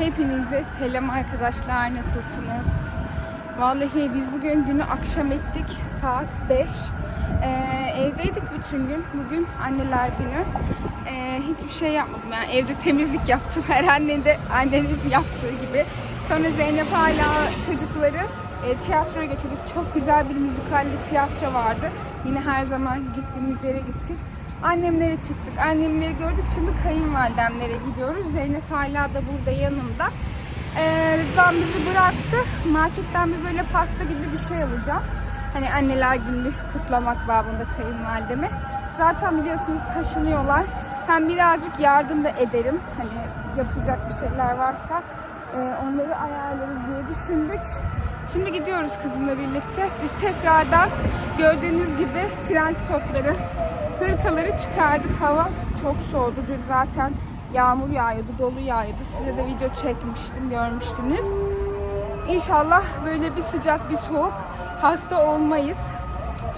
Hepinize selam arkadaşlar. Nasılsınız? Vallahi biz bugün günü akşam ettik. Saat 5. Ee, evdeydik bütün gün. Bugün anneler günü. Ee, hiçbir şey yapmadım. Yani evde temizlik yaptım. Her anne de annenin yaptığı gibi. Sonra Zeynep hala çocukları e, tiyatroya götürdük. Çok güzel bir müzikalli tiyatro vardı. Yine her zaman gittiğimiz yere gittik. Annemlere çıktık. Annemleri gördük. Şimdi kayınvalidemlere gidiyoruz. Zeynep hala da burada yanımda. Ee, Rıdvan bizi bıraktı. Marketten bir böyle pasta gibi bir şey alacağım. Hani anneler gününü kutlamak babında kayınvalideme. Zaten biliyorsunuz taşınıyorlar. Hem birazcık yardım da ederim. Hani yapılacak bir şeyler varsa e, onları ayarlarız diye düşündük. Şimdi gidiyoruz kızımla birlikte. Biz tekrardan gördüğünüz gibi trenç kotları, hırkaları çıkardık. Hava çok soğudu. Dün zaten yağmur yağıyordu, dolu yağıyordu. Size de video çekmiştim, görmüştünüz. İnşallah böyle bir sıcak bir soğuk hasta olmayız.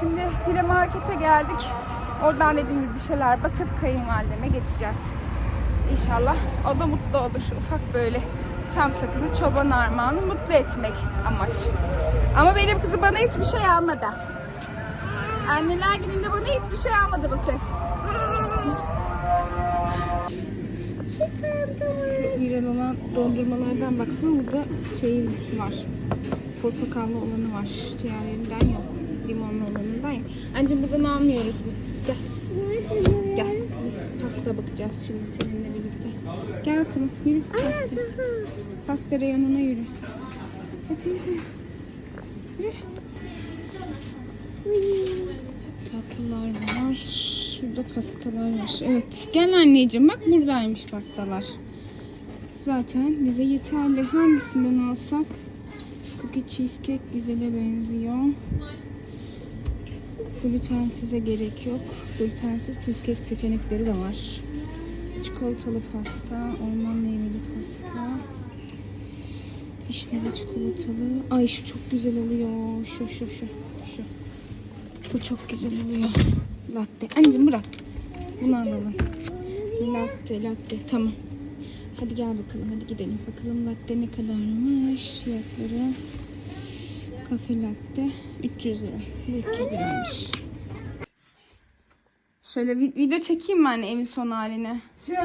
Şimdi file markete geldik. Oradan dediğim gibi bir şeyler bakıp kayınvalideme geçeceğiz. İnşallah o da mutlu olur. Ufak böyle çam sakızı çoban armağanı mutlu etmek amaç. Ama benim kızım bana hiçbir şey almadı. Anneler gününde bana hiçbir şey almadı bu kız. Viral olan dondurmalardan baktım burada şeylisi var. Portakallı olanı var. Diğerlerinden yok. Limonlu olanından yok. Ancak buradan almıyoruz biz. Gel. Gel. Biz pasta bakacağız şimdi seninle birlikte. Gel bakalım. Yürü. Pasta. Pasta reyonuna yürü. Hadi yürü. Yürü. Tatlılar var. Şurada pastalar var. Evet. Gel anneciğim. Bak buradaymış pastalar. Zaten bize yeterli. Hangisinden alsak? Cookie cheesecake güzele benziyor. Glutensize gerek yok. Glutensiz cheesecake seçenekleri de var. Çikolatalı pasta, orman meyveli pasta. Vişneli çikolatalı. Ay şu çok güzel oluyor. Şu şu şu. Şu. Bu çok güzel oluyor. Latte. Anneciğim bırak. Bunu alalım. Latte, latte. Tamam. Hadi gel bakalım. Hadi gidelim. Bakalım latte ne kadarmış fiyatları. Kafe latte 300 lira. Bu 300 liraymış. Şöyle bir video çekeyim mi anne evin son halini?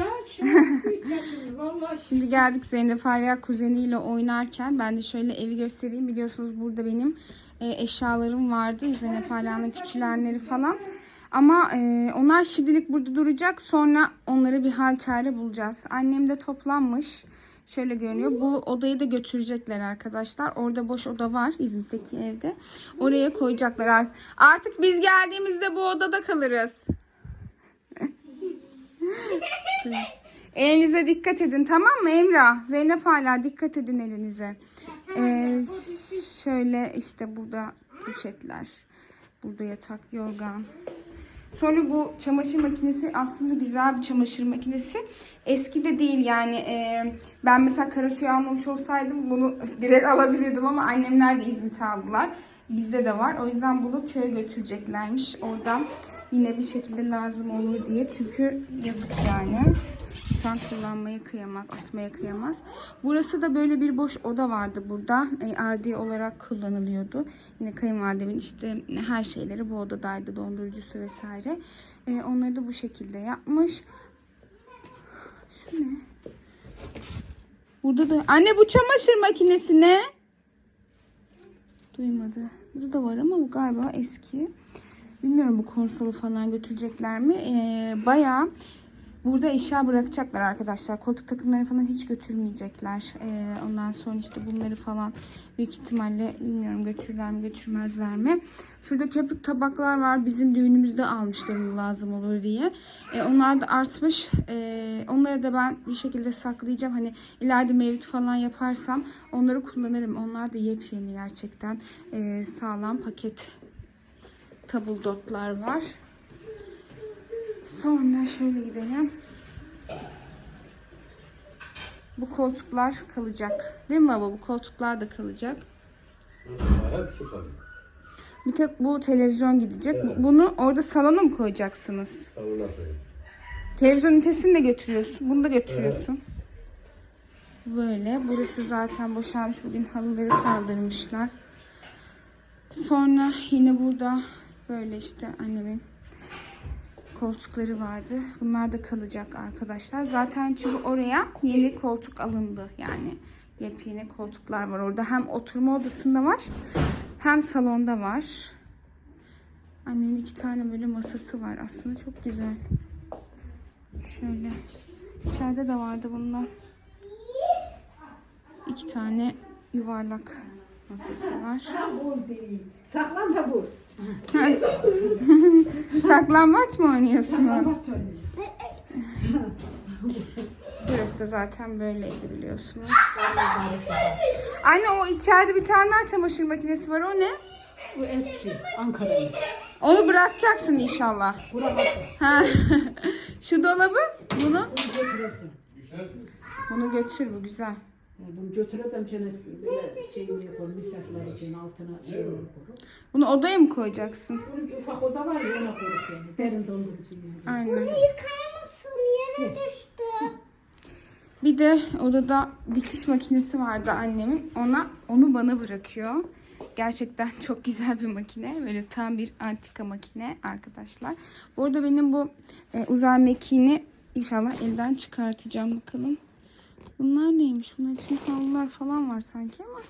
Şimdi geldik Zeynep hala kuzeniyle oynarken ben de şöyle evi göstereyim. Biliyorsunuz burada benim e, eşyalarım vardı. Zeynep Ala'nın küçülenleri falan. Ama e, onlar şimdilik burada duracak. Sonra onları bir hal çare bulacağız. Annem de toplanmış. Şöyle görünüyor. Bu odayı da götürecekler arkadaşlar. Orada boş oda var İzmit'teki evde. Oraya koyacaklar. Artık biz geldiğimizde bu odada kalırız. Elinize dikkat edin tamam mı Emrah? Zeynep hala dikkat edin elinize. Ee, şöyle işte burada poşetler. Burada yatak, yorgan. Sonra bu çamaşır makinesi aslında güzel bir çamaşır makinesi. Eski de değil yani. e, ben mesela karasuyu almamış olsaydım bunu direkt alabilirdim ama annemler de İzmit'e aldılar. Bizde de var. O yüzden bunu köye götüreceklermiş. Oradan yine bir şekilde lazım olur diye. Çünkü yazık yani. İnsan kullanmaya kıyamaz, atmaya kıyamaz. Burası da böyle bir boş oda vardı burada. E, ardiye olarak kullanılıyordu. Yine kayınvalidemin işte her şeyleri bu odadaydı. Dondurucusu vesaire. E, onları da bu şekilde yapmış. Şu ne? Burada da... Anne bu çamaşır makinesi ne? Duymadı. Burada da var ama bu galiba eski. Bilmiyorum bu konsolu falan götürecekler mi? Ee, bayağı burada eşya bırakacaklar arkadaşlar. Koltuk takımları falan hiç götürmeyecekler. Ee, ondan sonra işte bunları falan büyük ihtimalle bilmiyorum götürürler mi götürmezler mi. Şurada köpük tabaklar var. Bizim düğünümüzde almışlarım lazım olur diye. Ee, onlar da artmış. Ee, onları da ben bir şekilde saklayacağım. Hani ileride mevlüt falan yaparsam onları kullanırım. Onlar da yepyeni gerçekten ee, sağlam paket tabuldotlar var. Sonra şöyle gidelim. Bu koltuklar kalacak. Değil mi baba? Bu koltuklar da kalacak. Hepsi. Bir tek bu televizyon gidecek. Bu- Bunu orada salona mı koyacaksınız? Koyayım. Televizyon ünitesini de götürüyorsun. Bunu da götürüyorsun. Böyle. Burası zaten boşalmış. Bugün halıları kaldırmışlar. Sonra yine burada böyle işte annemin koltukları vardı. Bunlar da kalacak arkadaşlar. Zaten çünkü oraya yeni koltuk alındı. Yani yepyeni koltuklar var orada. Hem oturma odasında var hem salonda var. Annemin iki tane böyle masası var. Aslında çok güzel. Şöyle. İçeride de vardı bundan. İki tane yuvarlak masası var. Saklan da bu. Saklambaç mı oynuyorsunuz? Burası da zaten böyleydi biliyorsunuz. Anne o içeride bir tane daha çamaşır makinesi var. O ne? Bu eski Ankara'nın. Onu bırakacaksın inşallah. Burası. Ha. Şu dolabı bunu bunu götür bu güzel. Bunu götüreceğim cennet böyle şeyini yapalım misafirler için altına şeyini yapalım. Bunu odaya mı koyacaksın? Bunun bir ufak oda var ya ona koyduk yani. Derin dondurucu yani. Aynen. Yıkayamazsın yere düştü. Bir de odada dikiş makinesi vardı annemin. Ona onu bana bırakıyor. Gerçekten çok güzel bir makine. Böyle tam bir antika makine arkadaşlar. Bu arada benim bu e, uzay mekiğini inşallah elden çıkartacağım bakalım. Bunlar neymiş? Bunun içinde havlular falan var sanki ama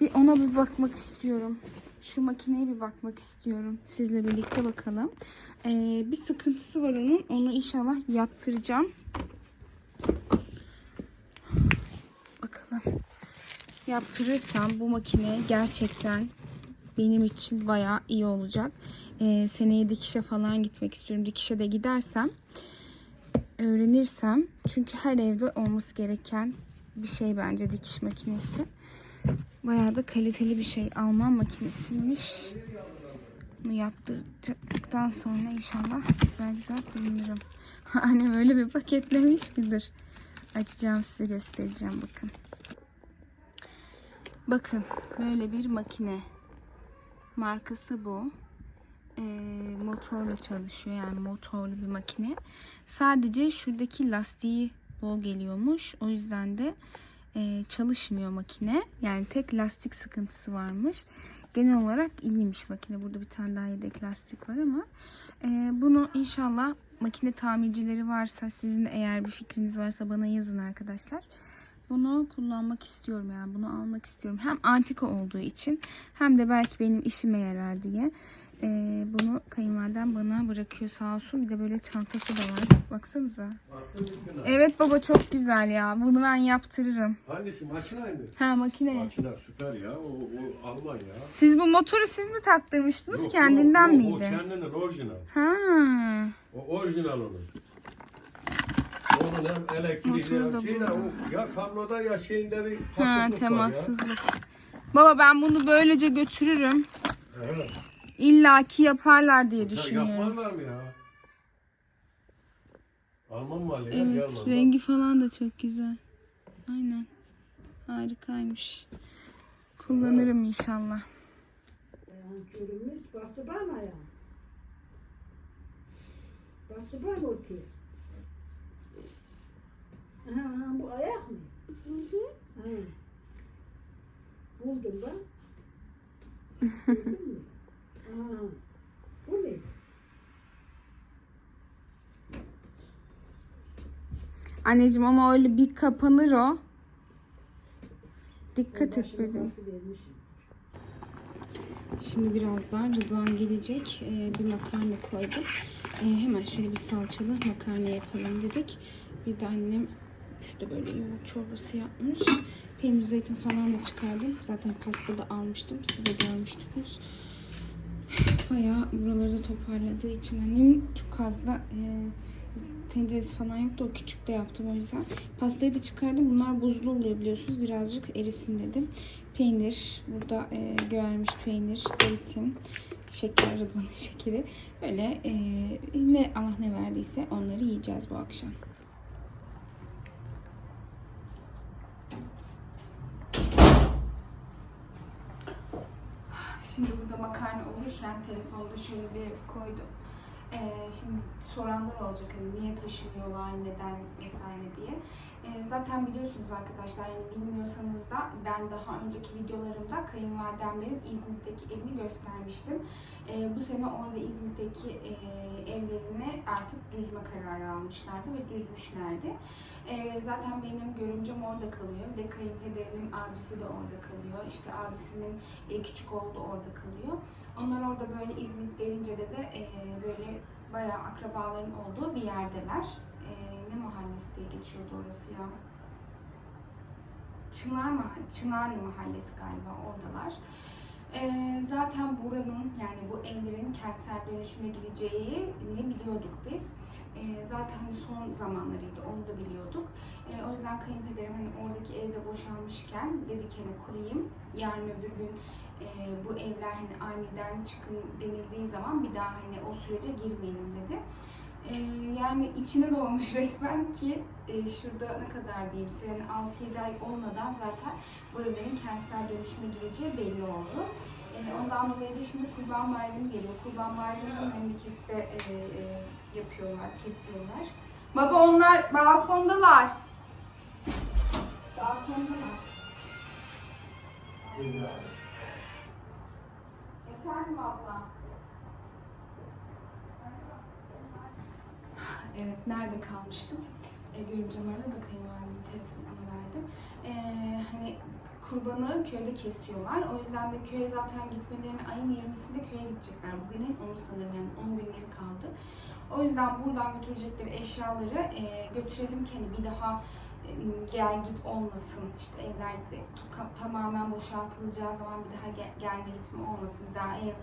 bir ona bir bakmak istiyorum. Şu makineye bir bakmak istiyorum. Sizle birlikte bakalım. E, bir sıkıntısı var onun. Onu inşallah yaptıracağım. Bakalım. Yaptırırsam bu makine gerçekten benim için bayağı iyi olacak. Ee, seneye dikişe falan gitmek istiyorum. Dikişe de gidersem öğrenirsem çünkü her evde olması gereken bir şey bence dikiş makinesi. Bayağı da kaliteli bir şey. Alman makinesiymiş. Bunu yaptırdıktan sonra inşallah güzel güzel kullanırım. Annem öyle bir paketlemiş gidir. Açacağım size göstereceğim bakın. Bakın böyle bir makine. Markası bu. Ee, motorla çalışıyor yani motorlu bir makine. Sadece şuradaki lastiği bol geliyormuş. O yüzden de e, çalışmıyor makine. Yani tek lastik sıkıntısı varmış. Genel olarak iyiymiş makine. Burada bir tane daha yedek lastik var ama e, bunu inşallah makine tamircileri varsa sizin eğer bir fikriniz varsa bana yazın arkadaşlar. Bunu kullanmak istiyorum yani bunu almak istiyorum. Hem antika olduğu için hem de belki benim işime yarar diye. Ee, bunu kayınvalidem bana bırakıyor sağ olsun. Bir de böyle çantası da var. Baksanıza. Evet baba çok güzel ya. Bunu ben yaptırırım. Hangisi? Makine mi? Ha makine. Makine süper ya. O, o Alman ya. Siz bu motoru siz mi taktırmıştınız? Yok, Kendinden yok, yok. miydi? O kendinin orijinal. Ha. O orijinal onun. Onun hem elektriği hem o ya kabloda ya şeyinde bir Ha kasıklık var ya. temassızlık. Baba ben bunu böylece götürürüm. Evet. İlla ki yaparlar diye Ya düşünüyorum. yapmazlar mı ya? Alman malı ya. Evet, Alman. rengi falan da çok güzel. Aynen. Harikaymış. Kullanırım inşallah. Yani görünmüş. Bastı bana ya. Bastı bana o ki. Aha, aha, bu ayak mı? Hı hı. Ha. Buldum ben. Buldun mu? Aa, bu ne? Anneciğim ama öyle bir kapanır o. Dikkat et bebeğim. Şimdi birazdan Rıdvan gelecek. Ee, bir makarna koyduk. Ee, hemen şöyle bir salçalı makarna yapalım dedik. Bir de annem şurada böyle yoğurt çorbası yapmış. Peynir zeytin falan da çıkardım. Zaten pastada almıştım. Siz de görmüştünüz. Bayağı buraları toparladığı için annemin çok fazla e, tenceresi falan yoktu. O küçük de yaptım o yüzden. Pastayı da çıkardım. Bunlar buzlu oluyor biliyorsunuz. Birazcık erisin dedim. Peynir. Burada e, göğermiş peynir, zeytin, şeker, rıdvanın şekeri. Böyle e, ne Allah ne verdiyse onları yiyeceğiz bu akşam. Şimdi burada makarna olurken telefonda şöyle bir koydum. Ee, şimdi soranlar olacak hani niye taşınıyorlar, neden vesaire diye. Ee, zaten biliyorsunuz arkadaşlar yani bilmiyorsanız da ben daha önceki videolarımda kayınvalidemlerin İzmit'teki evini göstermiştim. Ee, bu sene orada İzmit'teki e, evlerini artık düzme kararı almışlardı ve düzmüşlerdi. Ee, zaten benim görümcem orada kalıyor. Bir de kayınpederimin abisi de orada kalıyor. İşte abisinin e, küçük oğlu da orada kalıyor. Onlar orada böyle İzmit derince de de e, böyle bayağı akrabaların olduğu bir yerdeler. E, ne mahallesi diye geçiyordu orası ya? Çınar mı? Çınarlı mahallesi galiba oradalar. E, zaten buranın yani bu evlerin kentsel dönüşüme gireceğini biliyorduk biz. E, zaten hani son zamanlarıydı onu da biliyorduk. E, o yüzden kayınpederim hani oradaki evde boşalmışken dedi ki hani kurayım. Yarın öbür gün e, bu evler hani aniden çıkın denildiği zaman bir daha hani o sürece girmeyelim dedi. E, yani içine doğmuş resmen ki e, şurada ne kadar diyeyim yani 6-7 ay olmadan zaten bu evlerin kentsel dönüşüme gireceği belli oldu. E, ondan dolayı da şimdi Kurban Bayramı geliyor. Kurban Bayramı'nı memlekette e, e, yapıyorlar, kesiyorlar. Baba onlar balkondalar. Balkondalar. Efendim abla. Evet, nerede kalmıştım? E, görümcem arada da kayınvalidemin telefonunu verdim. E, hani kurbanı köyde kesiyorlar. O yüzden de köye zaten gitmelerine ayın 20'sinde köye gidecekler. Bugünün onu sanırım yani 10 günleri kaldı. O yüzden buradan götürecekleri eşyaları e, götürelim ki hani bir daha e, gel git olmasın. İşte evler tamamen boşaltılacağı zaman bir daha gel- gelme gitme olmasın. Bir daha ev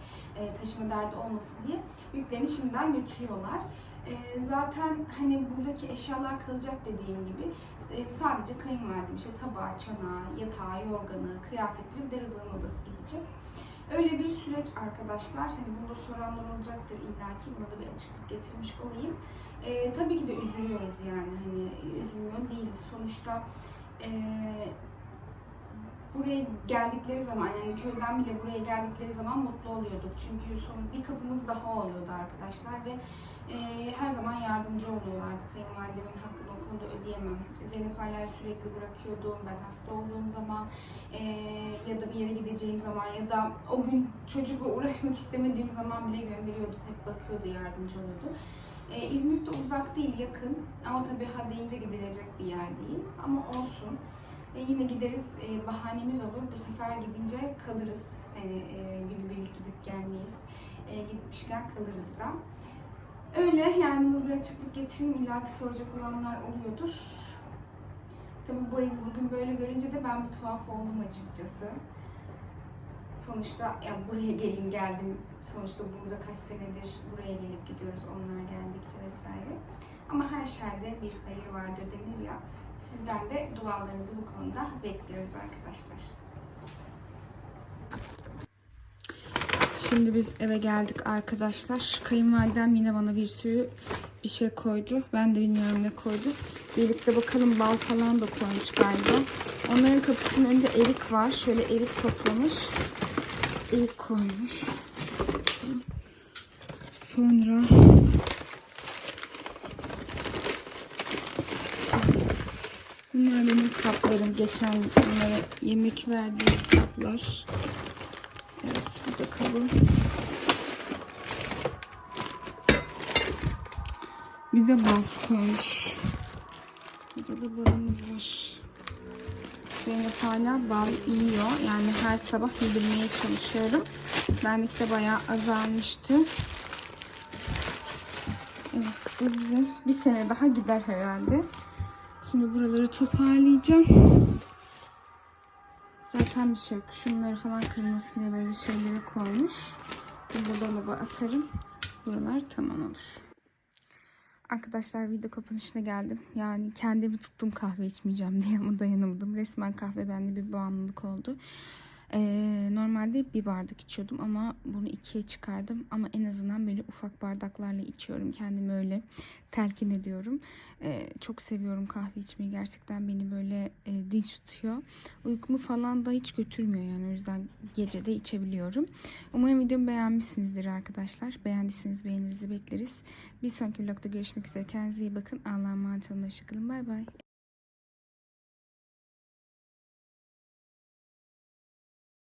e, taşıma derdi olmasın diye yüklerini şimdiden götürüyorlar. E, zaten hani buradaki eşyalar kalacak dediğim gibi e, sadece kayınvalidem işte tabağı, çanağı, yatağı, yorganı, kıyafetleri bir de Rıdvan'ın odası gidecek. Öyle bir süreç arkadaşlar. Hani bunda soranlar olacaktır illaki. Buna da bir açıklık getirmiş olayım. E, tabii ki de üzülüyoruz yani. Hani üzülmüyor değiliz. Sonuçta e, buraya geldikleri zaman yani köyden bile buraya geldikleri zaman mutlu oluyorduk. Çünkü son bir kapımız daha oluyordu arkadaşlar ve e, her zaman yardımcı oluyorlardı. Kayınvalidemin hakkını o konuda ödeyemem. Zeynep hala sürekli bırakıyordum. Ben hasta olduğum zaman e, ya da bir yere gideceğim zaman ya da o gün çocukla uğraşmak istemediğim zaman bile gönderiyorduk. Hep bakıyordu, yardımcı oluyordu. E, İzmit de uzak değil, yakın. Ama tabii ha deyince gidilecek bir yer değil. Ama olsun. E, yine gideriz, e, bahanemiz olur. Bu sefer gidince kalırız. Hani e, günübirlik gidip gelmeyiz. E, gitmişken kalırız da. Öyle yani bunu bir açıklık getireyim. İlla ki soracak olanlar oluyordur. Tabii bu evi bugün böyle görünce de ben bir tuhaf oldum açıkçası. Sonuçta ya buraya gelin geldim. Sonuçta burada kaç senedir buraya gelip gidiyoruz onlar geldikçe vesaire. Ama her şerde bir hayır vardır denir ya. Sizden de dualarınızı bu konuda bekliyoruz arkadaşlar. Şimdi biz eve geldik arkadaşlar. Kayınvalidem yine bana bir sürü bir şey koydu. Ben de bilmiyorum ne koydu. Birlikte bakalım bal falan da koymuş galiba. Onların kapısının önünde erik var. Şöyle erik toplamış. Erik koymuş. Sonra Bunlar benim kaplarım. Geçen onlara yemek verdiğim kaplar. Evet bu da kabı. Bir de bal koymuş. Burada da balımız var. Zeynep hala bal yiyor. Yani her sabah yedirmeye çalışıyorum. Benlik de bayağı azalmıştı. Evet bu bize bir sene daha gider herhalde. Şimdi buraları toparlayacağım. Zaten bir şey yok. Şunları falan kırmasın diye böyle şeyleri koymuş. Bunu da dolaba atarım. Buralar tamam olur. Arkadaşlar video kapanışına geldim. Yani kendimi tuttum kahve içmeyeceğim diye ama dayanamadım. Resmen kahve bende bir bağımlılık oldu. Ee, normalde bir bardak içiyordum ama bunu ikiye çıkardım. Ama en azından böyle ufak bardaklarla içiyorum. Kendimi öyle telkin ediyorum. Ee, çok seviyorum kahve içmeyi. Gerçekten beni böyle e, dinç tutuyor. Uykumu falan da hiç götürmüyor yani. O yüzden gece de içebiliyorum. Umarım videomu beğenmişsinizdir arkadaşlar. Beğendiyseniz beğeninizi bekleriz. Bir sonraki vlogda görüşmek üzere. Kendinize iyi bakın. Allah'a emanet olun. Hoşçakalın. Bay bay.